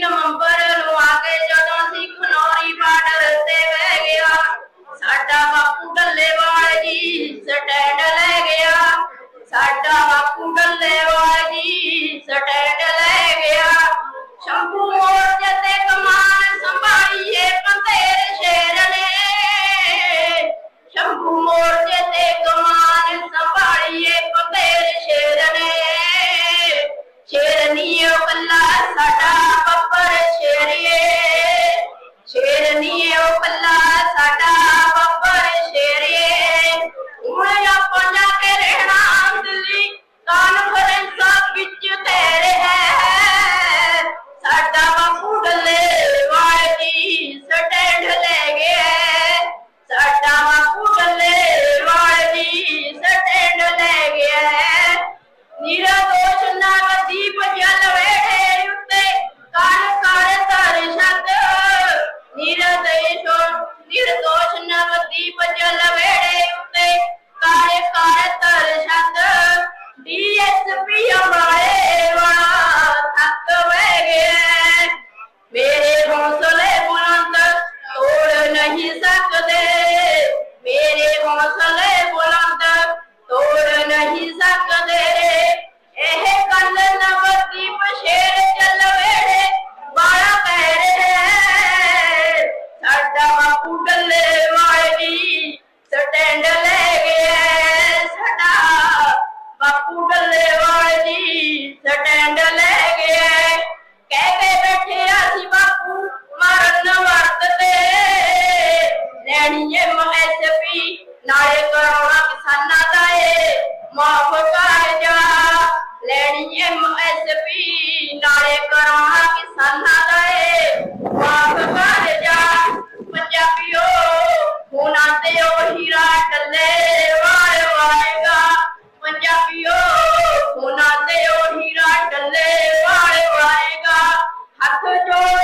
ਨਵੰਬਰ ਨੂੰ ਆ ਕੇ ਜਦੋਂ ਅਸੀਂ ਖਨੌਰੀ ਬਾਰਡਰ ਉੱਤੇ ਬਹਿ ਗਿਆ, ਸਾਡਾ ਬਾਪੂ ਡੱਲੇਵਾਲ ਜੀ ਸਟੈਂਡ ਲੈ ਗਿਆ। ਸਾਡਾ ਬਾਪੂ ਡੱਲੇਵਾਲ ਜੀ ਸਟੈਂਡ ਲੈ ਗਿਆ। ਸ਼ੰਭੂ ਮੋਰਚੇ ਤੇ ਕਮਾਨ ਸੰਭਾਲੀਏ ਪੰਤੇਰ ਸ਼ੇਰ ਨੇ। ਸ਼ੰਭੂ ਮੋਰਚੇ ਤੇ ਕਮਾਨ ਸੰਭਾਲੀਏ ਪੰਤੇਰ ਸ਼ੇਰ ਨੇ। ਸ਼ੇਰਨੀ ਉਹ ਨੀਰਾ ਦੇਸ਼ੋ ਨਿਰਦੋਸ਼ ਨਵਦੀਪ ਜਲ ਵੇੜੇ ਉੱਤੇ। ਕਾਲ ਕਾਲ ਤਰ ਸ਼ਬਦ ਡੀਐਸਪੀ ਹਮਾਰੇ ਨਾਲੇ ਕਰਾਉਣਾ ਕਿਸਾਨਾਂ ਦਾ ਏ, ਮਾਫ ਕਰ ਜਾ। ਲੈਣੀ ਐਮਐਸਪੀ ਨਾਲੇ ਕਰਾਉਣਾ ਕਿਸਾਨਾਂ ਦਾ ਏ, ਮਾਫ ਕਰ ਜਾ। ਪੰਜਾਬੀਓ, ਹੁਣਾਂ ਤੇ ਉਹ ਹੀਰਾ ਟੱਲੇ ਵਾਰ ਵਾਏਗਾ ਪੰਜਾਬੀਓ, ਹੁਣਾਂ ਤੇ ਉਹ ਹੀਰਾ ਟੱਲੇ ਵਾਰ ਵਾਏਗਾ ਹੱਥ ਜੋੜ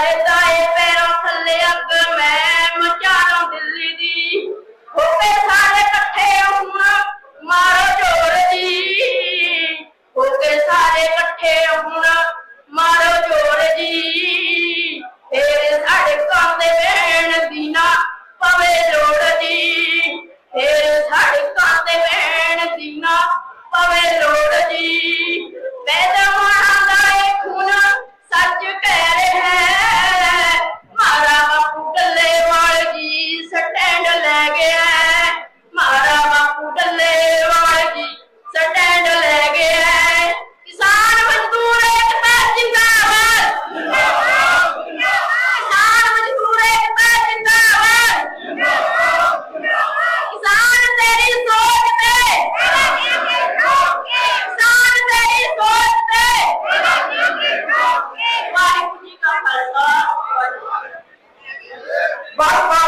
ਜੀ ਕਰਦਾ ਏ ਥੱਲੇ ਅੱਗ, ਮੈਂ ਮਚਾਣਾ ਦਿੱਲੀ ਦੀ। ਹੋ ਸਾਰੇ ਇਕੱਠੇ ਹੁਣ, ਮਾਰੋ ਜੋਰ ਜੀ বারবার